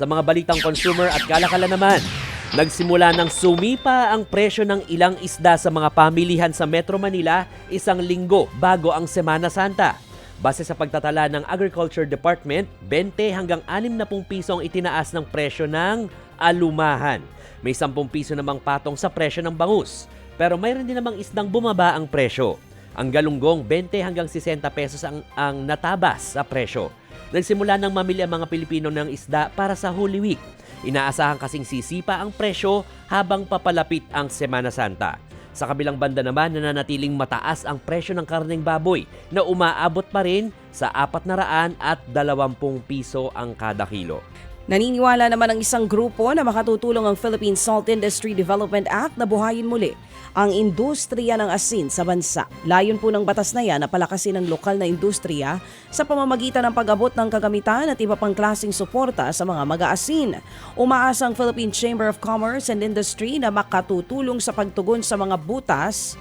Sa mga balitang consumer at kalakala naman, nagsimula ng sumipa ang presyo ng ilang isda sa mga pamilihan sa Metro Manila isang linggo bago ang Semana Santa. Base sa pagtatala ng Agriculture Department, 20 hanggang 60 piso ang itinaas ng presyo ng alumahan. May 10 piso namang patong sa presyo ng bangus. Pero mayroon din namang isdang bumaba ang presyo. Ang galunggong 20 hanggang 60 pesos ang, ang natabas sa presyo. Nagsimula ng mamili ang mga Pilipino ng isda para sa Holy Week. Inaasahan kasing sisipa ang presyo habang papalapit ang Semana Santa. Sa kabilang banda naman, nananatiling mataas ang presyo ng karneng baboy na umaabot pa rin sa 400 at 20 piso ang kada kilo. Naniniwala naman ang isang grupo na makatutulong ang Philippine Salt Industry Development Act na buhayin muli ang industriya ng asin sa bansa. Layon po ng batas na yan na palakasin ang lokal na industriya sa pamamagitan ng pag-abot ng kagamitan at iba pang klaseng suporta sa mga mag-aasin. Umaasa ang Philippine Chamber of Commerce and Industry na makatutulong sa pagtugon sa mga butas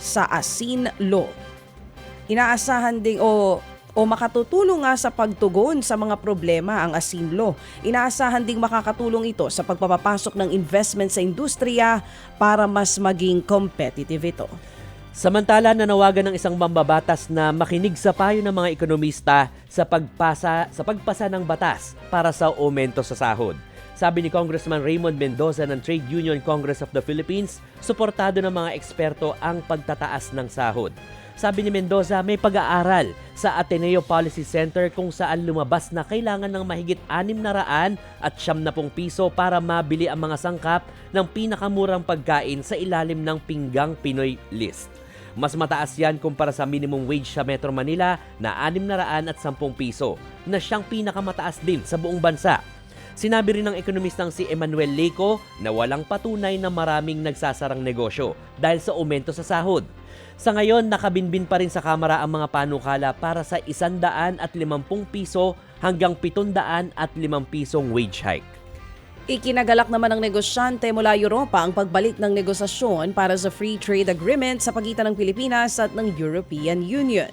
sa asin law. Inaasahan ding o o makatutulong nga sa pagtugon sa mga problema ang asinlo. Inaasahan ding makakatulong ito sa pagpapapasok ng investment sa industriya para mas maging competitive ito. Samantala, nanawagan ng isang mambabatas na makinig sa payo ng mga ekonomista sa pagpasa sa pagpasa ng batas para sa aumento sa sahod. Sabi ni Congressman Raymond Mendoza ng Trade Union Congress of the Philippines, suportado ng mga eksperto ang pagtataas ng sahod. Sabi ni Mendoza, may pag-aaral sa Ateneo Policy Center kung saan lumabas na kailangan ng mahigit 600 at 70 piso para mabili ang mga sangkap ng pinakamurang pagkain sa ilalim ng Pinggang Pinoy List. Mas mataas yan kumpara sa minimum wage sa Metro Manila na 600 at 10 piso na siyang pinakamataas din sa buong bansa. Sinabi rin ng ekonomistang si Emmanuel Leco na walang patunay na maraming nagsasarang negosyo dahil sa aumento sa sahod. Sa ngayon, nakabinbin pa rin sa Kamara ang mga panukala para sa 150 piso hanggang 700 at 5 pisong wage hike. Ikinagalak naman ng negosyante mula Europa ang pagbalik ng negosasyon para sa free trade agreement sa pagitan ng Pilipinas at ng European Union.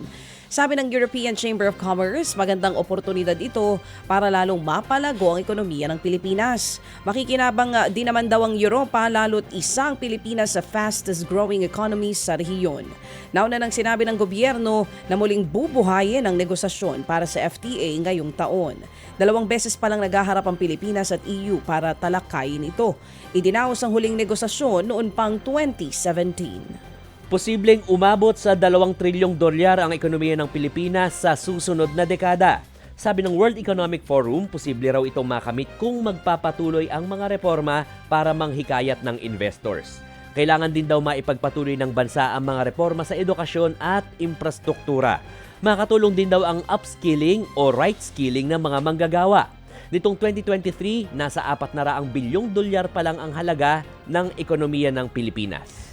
Sabi ng European Chamber of Commerce, magandang oportunidad ito para lalong mapalago ang ekonomiya ng Pilipinas. Makikinabang uh, din naman daw ang Europa lalo't isang Pilipinas sa fastest growing economies sa rehiyon. Nauna nang sinabi ng gobyerno na muling bubuhayin ang negosasyon para sa FTA ngayong taon. Dalawang beses pa lang naghaharap ang Pilipinas at EU para talakayin ito. Idinaos ang huling negosasyon noon pang 2017. Posibleng umabot sa 2 trilyong dolyar ang ekonomiya ng Pilipinas sa susunod na dekada. Sabi ng World Economic Forum, posible raw itong makamit kung magpapatuloy ang mga reforma para manghikayat ng investors. Kailangan din daw maipagpatuloy ng bansa ang mga reforma sa edukasyon at infrastruktura. Makatulong din daw ang upskilling o right skilling ng mga manggagawa. Nitong 2023, nasa 4 na raang bilyong dolyar pa lang ang halaga ng ekonomiya ng Pilipinas.